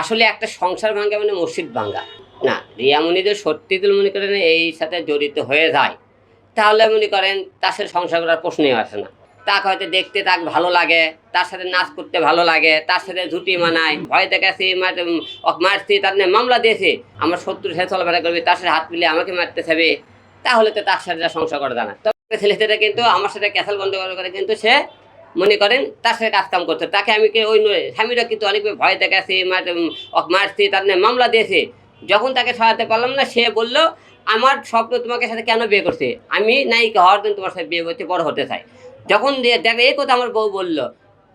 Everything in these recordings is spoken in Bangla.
আসলে একটা সংসার ভাঙ্গা মানে মসজিদ ভাঙ্গা না, রিয়া রিয়ামণিদের সত্যি তুল মনে করেন এই সাথে জড়িত হয়ে যায়, তাহলে মনে করেন তার সাথে সংসার করার প্রশ্নই আসে না। তাকে হয়তো দেখতে তাকে ভালো লাগে, তার সাথে নাচ করতে ভালো লাগে, তার সাথে ঝুটি মানায়, ভয় দেখাচ্ছি মারছি, তার মামলা দিয়েছে, আমার শত্রুর সাথে চলাফেরা করবে, তার সাথে হাত মিলে আমাকে মারতে চাবে তাহলে তো তার সাথে সংসার করা যায় না। তবে ছেলেটা কিন্তু আমার সাথে ক্যাসাল বন্ধ করে, কিন্তু সে মনে করেন, তার সাথে কাজ কাম করতে। তাকে আমি ওই স্বামীরা কিন্তু অনেক ভয় দেখাচ্ছে মার- ওকে তার মামলা দিয়েছে। যখন তাকে সহায়তা পারলাম না, সে বলল, আমার স্বপ্ন তোমাকে সাথে কেন বিয়ে করছে? আমি নায়িকা হওয়ার জন্য তোমার সাথে বিয়ে করতে বড় হতে চাই। যখন দেখে এই কথা আমার বউ বলল,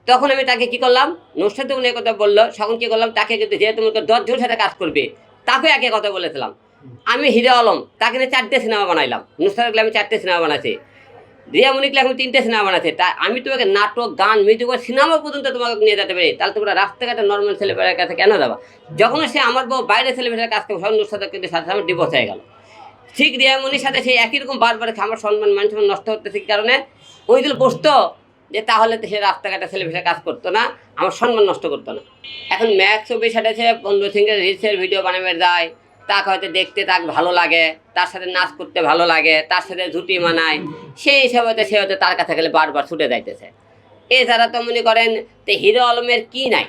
তখন আমি তাকে কি করলাম? নুসরাত এই কথা বলল, তখন কী করলাম? তাকে কিন্তু যেহেতু তোমাকে দশজনের সাথে কাজ করবে, তাকে একে কথা বলেছিলাম। আমি হিরো আলম, তাকে নিয়ে চারটে সিনেমা বানাইলাম। নুসরাত আমি চারটে সিনেমা বানাইছি। রিয়া মনিকলে এখন তিনটে সিনেমা বানাচ্ছে তা আমি তোমাকে নাটক, গান মিউজিক সিনেমা পর্যন্ত তোমাকে নিয়ে যেতে পারি তাহলে তোমরা রাস্তাঘাটে নর্মাল ছেলেপেলের কাছে কেন যাবা? যখন সে আমার বউ বাইরে ছেলেপেলের কাজ করবে সব সাথে কিন্তু সাথে আমার ডিভোর্স হয়ে গেল। ঠিক রিয়ামনির সাথে সেই একই রকম বারবার আমার সম্মান মান সম্মান নষ্ট হতেছে কি কারণে ওই দিল বসতো যে তাহলে তো সে রাস্তাঘাটে ছেলেপেলে কাজ করতো না, আমার সম্মান নষ্ট করতো না। এখন ম্যাক্স ছবি সাথে সে বন্ধু সিংকে রিলসের ভিডিও বানাবে যায় তাকে হয়তো দেখতে তাক ভালো লাগে, তার সাথে নাচ করতে ভালো লাগে, তার সাথে ঝুটি মানায়, সেই হিসাবে হয়তো সে হয়তো তার কাছে গেলে বারবার ছুটে যাইতেছে। এছাড়া তো মনে করেন তো হিরো আলমের কি নাই?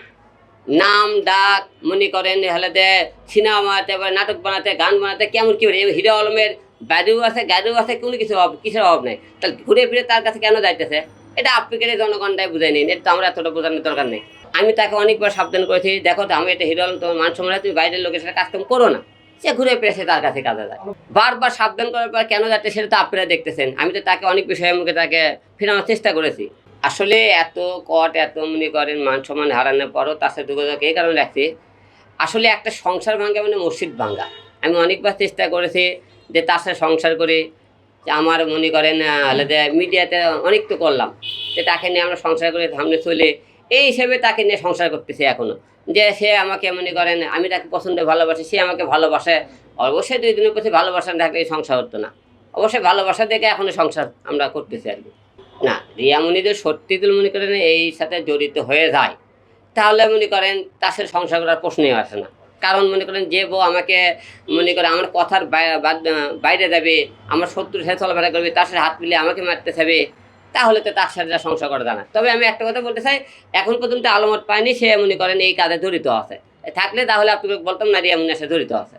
নাম, ডাক, মনে করেন হলে যে সিনেমা বানাতে বা নাটক বানাতে, গান বানাতে, কেমন কি হিরো আলমের ব্যাডু আছে, গ্যাডু আছে, কোনো কিছু অভাব কিসের অভাব নেই। তাহলে ঘুরে ফিরে তার কাছে কেন যাইতেছে? এটা আফ্রিকার জনগণটাই বুঝে নিন এটা তো আমরা এতটা বোঝানোর দরকার নেই। আমি তাকে অনেকবার সাবধান করেছি, দেখো তো, আমি এটা হিরো আলম, তোমার মান তুমি বাইরের লোকের সাথে কাজকাম করো না। সে ঘুরে সে তার কাছে কাজে যায় বারবার সাবধান করার পর কেন যাচ্ছে সেটা তো আপনারা দেখতেছেন। আমি তো তাকে অনেক বিষয়ের মুখে তাকে ফেরানোর চেষ্টা করেছি। আসলে এত কট, এত মনে করেন মান সম্মান হারানোর পরও তার সাথে যোগাযোগ এই কারণে রাখছি। আসলে একটা সংসার ভাঙ্গা মানে মসজিদ ভাঙ্গা আমি অনেকবার চেষ্টা করেছি যে তার সাথে সংসার করে যে আমার মনে করেন মিডিয়াতে অনেক তো করলাম। যে তাকে নিয়ে আমরা সংসার করে সামনে চলে এই হিসেবে তাকে নিয়ে সংসার করতেছে এখনও। যে সে আমাকে মনে করেন, আমি তাকে পছন্দ ভালোবাসি, সে আমাকে ভালোবাসে। অবশ্যই দুই দিনের প্রতি ভালোবাসা থাকলে সংসার হতো না। অবশ্যই ভালোবাসা দেখে এখনও সংসার আমরা করতেছি আর কি। না রিয়ামণিদের সত্যি তুল মনে করেন এই সাথে জড়িত হয়ে যায়, তাহলে মনে করেন তার সাথে সংসার করার প্রশ্নই আসে না। কারণ মনে করেন যে বউ আমাকে মনে করে আমার কথার বাইরে যাবে, আমার শত্রুর সাথে চলাফেরা করবে, তার সাথে হাত মিলে আমাকে মারতে চাবে তাহলে তো তার সাথে সংসার করা যায় না। তবে আমি একটা কথা বলতে চাই, এখন পর্যন্ত আলমত পায়নি, সে এমনি করেন এই কাজে জড়িত আছে। থাকলে তাহলে আপনাকে বলতাম নারী এমন এসে জড়িত আছে।